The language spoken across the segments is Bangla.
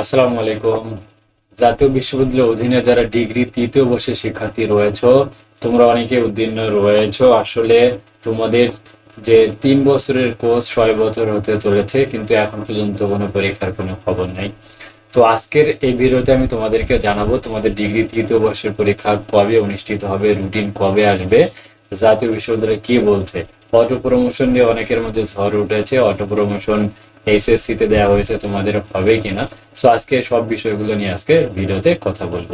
আসসালামু আলাইকুম। জাতীয় বিশ্ববিদ্যালয়ের অধীনে যারা ডিগ্রি তৃতীয় বর্ষের শিক্ষার্থী রয়েছে, তোমরা অনেকে উত্তীর্ণ রয়েছে। আসলে তোমাদের যে তিন বছরের কোর্স ছয় বছর হতে চলেছে, কিন্তু এখন পর্যন্ত কোনো পরীক্ষার কোনো খবর নেই। তো আজকের এই ভিডিওতে আমি তোমাদেরকে জানাব, তোমাদের ডিগ্রি তৃতীয় বর্ষের পরীক্ষা কবে অনুষ্ঠিত হবে রুটিন কবে আসবে, জাতীয় বিশ্ববিদ্যালয় কি বলছে। অটো প্রমোশন নিয়ে অনেকের মধ্যে ঝড় উঠেছে। অটো প্রমোশন এইচএসসি তে দেওয়া হয়েছে। তোমাদের হবে কিনা? সো আজকে সব বিষয়গুলো নিয়ে আজকে ভিডিওতে কথা বলব।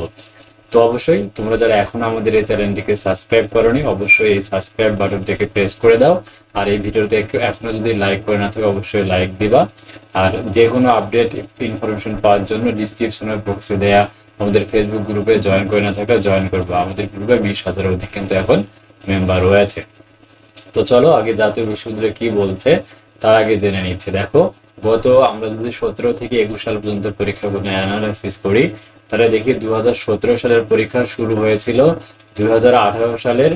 তো অবশ্যই তোমরা যারা এখন আমাদের এই চ্যানেলটিকে সাবস্ক্রাইব করনি, অবশ্যই এই সাবস্ক্রাইব বাটনটিকে প্রেস করে দাও। আর এই ভিডিওতে এখনও যদি লাইক করে না থাকে, অবশ্যই লাইক দিবা। আর যে কোনো আপডেট ইনফরমেশন পাওয়ার জন্য ডিসক্রিপশনের বক্সে দেয়া আমাদের ফেসবুক গ্রুপে জয়েন করে না থাকলে জয়েন করব। আমাদের গ্রুপে বিশ হাজারের অধিক কিন্তু এখন মেম্বার রয়েছে। তো চলো আগে জাতীয় বিশ্ববিদ্যালয় কি বলছে, তার আগে জেনে নিচ্ছে। দেখো, গত আমরা যদি সতেরো থেকে একুশ সাল পর্যন্ত পরীক্ষাগুলো অ্যানালাইসিস করি, তাহলে দেখি দু হাজার সতেরো সালের পরীক্ষা শুরু হয়েছিল দুই হাজার আঠারো সালের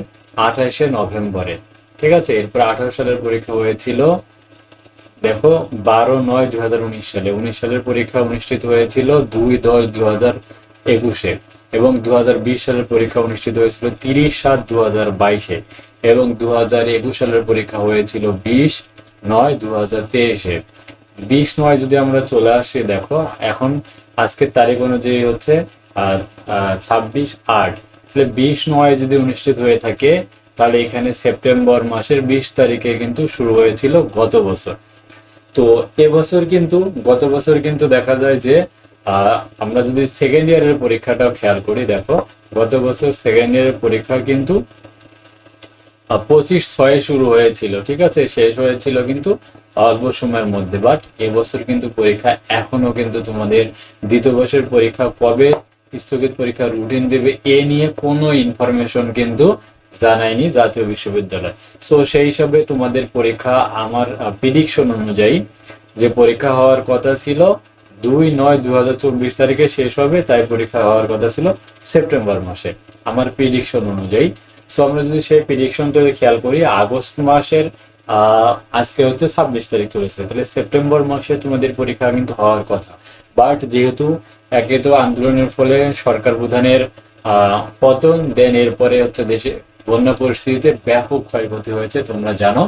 আঠাশে নভেম্বরে। ঠিক আছে? এরপর আঠারো সালের পরীক্ষা হয়েছিল, দেখো, বারো নয় দুই সালে। উনিশ সালের পরীক্ষা অনুষ্ঠিত হয়েছিল দুই দশ দু একুশে এবং দু হাজার বিশ সালের পরীক্ষা অনুষ্ঠিত হয়েছিল তিরিশ সাত দু বাইশে এবং দু হাজার একুশ সালের পরীক্ষা হয়েছিল বিশ নয় দু হাজার তেইশে। বিশ নয় যদি আমরা চলে আসি, দেখো, এখন আজকের তারিখ অনুযায়ী হচ্ছে ছাব্বিশ আট। তাহলে বিশ নয় যদি অনুষ্ঠিত হয়ে থাকে, তাহলে এখানে সেপ্টেম্বর মাসের বিশ তারিখে কিন্তু শুরু হয়েছিল গত বছর। তো এবছর কিন্তু, গত বছর কিন্তু দেখা যায় যে আমরা যদি সেকেন্ড ইয়ারের পরীক্ষাটাও খেয়াল করি, দেখো, গত বছর সেকেন্ড ইয়ারের পরীক্ষা কিন্তু পঁচিশ ছয়ে শুরু হয়েছিল, ঠিক আছে? শেষ হয়েছিল কিন্তু অল্প সময়ের মধ্যে বাট এবছর কিন্তু পরীক্ষা এখনও কিন্তু তোমাদের দ্বিতীয় বর্ষের পরীক্ষা কবে স্থগিত পরীক্ষা রুটিন দেবে এ নিয়ে কোনো ইনফরমেশন কিন্তু জানায়নি জাতীয় বিশ্ববিদ্যালয়। সো সেই হিসাবে তোমাদের পরীক্ষা আমার প্রিডিকশন অনুযায়ী যে পরীক্ষা হওয়ার কথা ছিল দুই নয় দু হাজার চব্বিশ তারিখে শেষ হবে, তাই পরীক্ষা হওয়ার কথা ছিল সেপ্টেম্বর মাসে। আমার প্রিডিকশন অনুযায়ী সো আমরা যদি সেই প্রিডিকশনটা খেয়াল করি, আগস্ট মাসের আজকে হচ্ছে ছাব্বিশ তারিখ চলেছে। তাহলে সেপ্টেম্বর মাসে তোমাদের পরীক্ষা কিন্তু হওয়ার কথা। বাট যেহেতু একে তো আন্দোলনের ফলে সরকার প্রধানের পতন দেন এরপরে হচ্ছে দেশে বন্যা পরিস্থিতিতে ব্যাপক ক্ষয়ক্ষতি হয়েছে, তোমরা জানো।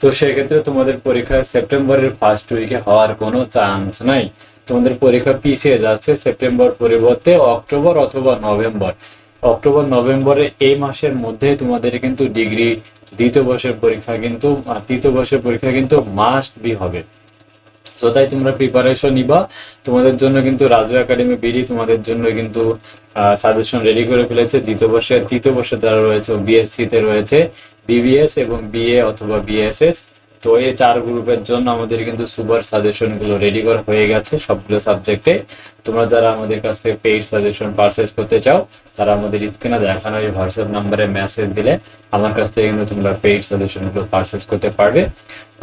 তো সেক্ষেত্রে তোমাদের পরীক্ষা সেপ্টেম্বরের ফার্স্ট উইকে হওয়ার কোনো চান্স নাই। তোমাদের পরীক্ষা পিছিয়ে যাচ্ছে সেপ্টেম্বর পরিবর্তে অক্টোবর অথবা নভেম্বর। অক্টোবর নভেম্বরে এই মাসের মধ্যে তোমাদের কিন্তু ডিগ্রি, দ্বিতীয় বর্ষের পরীক্ষা কিন্তু তৃতীয় বর্ষের পরীক্ষা কিন্তু মাস্ট বি হবে। সো তাই তোমরা প্রিপারেশন নিবা। তোমাদের জন্য কিন্তু রাজু একাডেমি বিডি তোমাদের জন্য কিন্তু সাজেশন রেডি করে ফেলেছে। দ্বিতীয় বর্ষে, তৃতীয় বর্ষে যারা রয়েছে বিএসসি তে রয়েছে বিবিএস এবং বিএ অথবা বিএসএস তো এই চার গ্রুপের জন্য আমাদের কিন্তু সুপার সাজেশনগুলো রেডি করা হয়ে গেছে সবগুলো সাবজেক্টে তোমরা যারা আমাদের কাছ থেকে পেইড সাজেশন পারচেস করতে চাও, তারা আমাদের স্ক্রিনে দেখানো এই হোয়াটসঅ্যাপ নাম্বারে মেসেজ দিলে আমার কাছ থেকে কিন্তু তোমরা পেইড সাজেশনগুলো পারচেস করতে পারবে।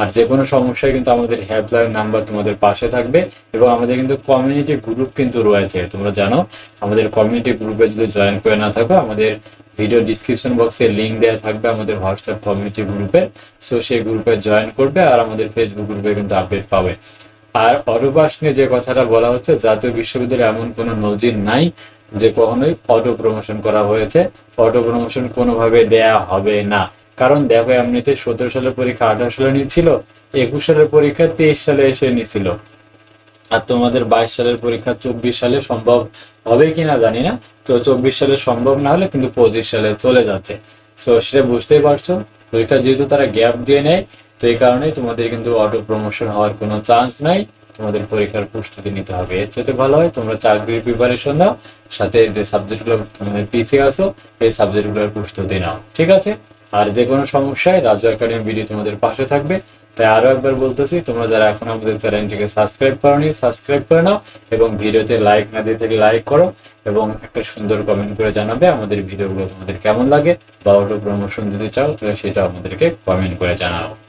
আর যে কোনো সমস্যায় কিন্তু আমাদের হেল্পলাইন নাম্বার তোমাদের পাশে থাকবে এবং আমাদের কিন্তু কমিউনিটি গ্রুপ কিন্তু রয়েছে। তোমরা জানো, আমাদের কমিউনিটি গ্রুপে যদি জয়েন করে না থাকো, আমাদের ভিডিও ডিসক্রিপশন বক্সে লিংক দেওয়া থাকবে আমাদের হোয়াটসঅ্যাপ কমিউনিটি গ্রুপে সো সেই গ্রুপে জয়েন করবে আর আমাদের ফেসবুক গ্রুপে কিন্তু আপডেট পাবে। আর অটোপাস নিয়ে যে কথাটা বলা হচ্ছে, জাতীয় বিশ্ববিদ্যালয়ে এমন কোনো নজির নাই যে কখনোই অটো প্রমোশন করা হয়েছে। অটো প্রমোশন কোনোভাবে দেয়া হবে না। কারণ দেখো, এমনিতে সতেরো সালের পরীক্ষা আঠারো সালে নিচ্ছিল, একুশ সালের পরীক্ষা তেইশ সালে এসে নিচ্ছিল। আর তোমাদের বাইশ সালের পরীক্ষা চব্বিশ সালে সম্ভব হবে কিনা জানি না। তো চব্বিশ সালে সম্ভব না হলে কিন্তু পঁচিশ সালে চলে যাচ্ছে। সো সেটা বুঝতেই পারছ। পরীক্ষা যেহেতু তারা গ্যাপ দিয়ে নেয়, তো এই কারণে তোমাদের কিন্তু অটো প্রমোশন হওয়ার কোনো চান্স নাই। তোমাদের পরীক্ষার প্রস্তুতি নিতে হবে। এর চেয়ে ভালো হয় তোমরা চাকরির প্রিপারেশন দাও সাথে যে সাবজেক্টগুলো তোমাদের পিছিয়ে আসো এই সাবজেক্টগুলোর প্রস্তুতি নাও। ঠিক আছে? আর যে কোনো সমস্যায় রাজু একাডেমি ভিডিও তোমাদের পাশে থাকবে। তাই আরও একবার বলতেছি, তোমরা যারা এখন আমাদের চ্যানেলটিকে সাবস্ক্রাইব করনি, সাবস্ক্রাইব করে নাও এবং ভিডিওতে লাইক না দিয়ে থাকলে লাইক করো এবং একটা সুন্দর কমেন্ট করে জানাবে আমাদের ভিডিওগুলো তোমাদের কেমন লাগে বা অটো প্রমোশন যদি চাও, তাহলে সেটা আমাদেরকে কমেন্ট করে জানাও।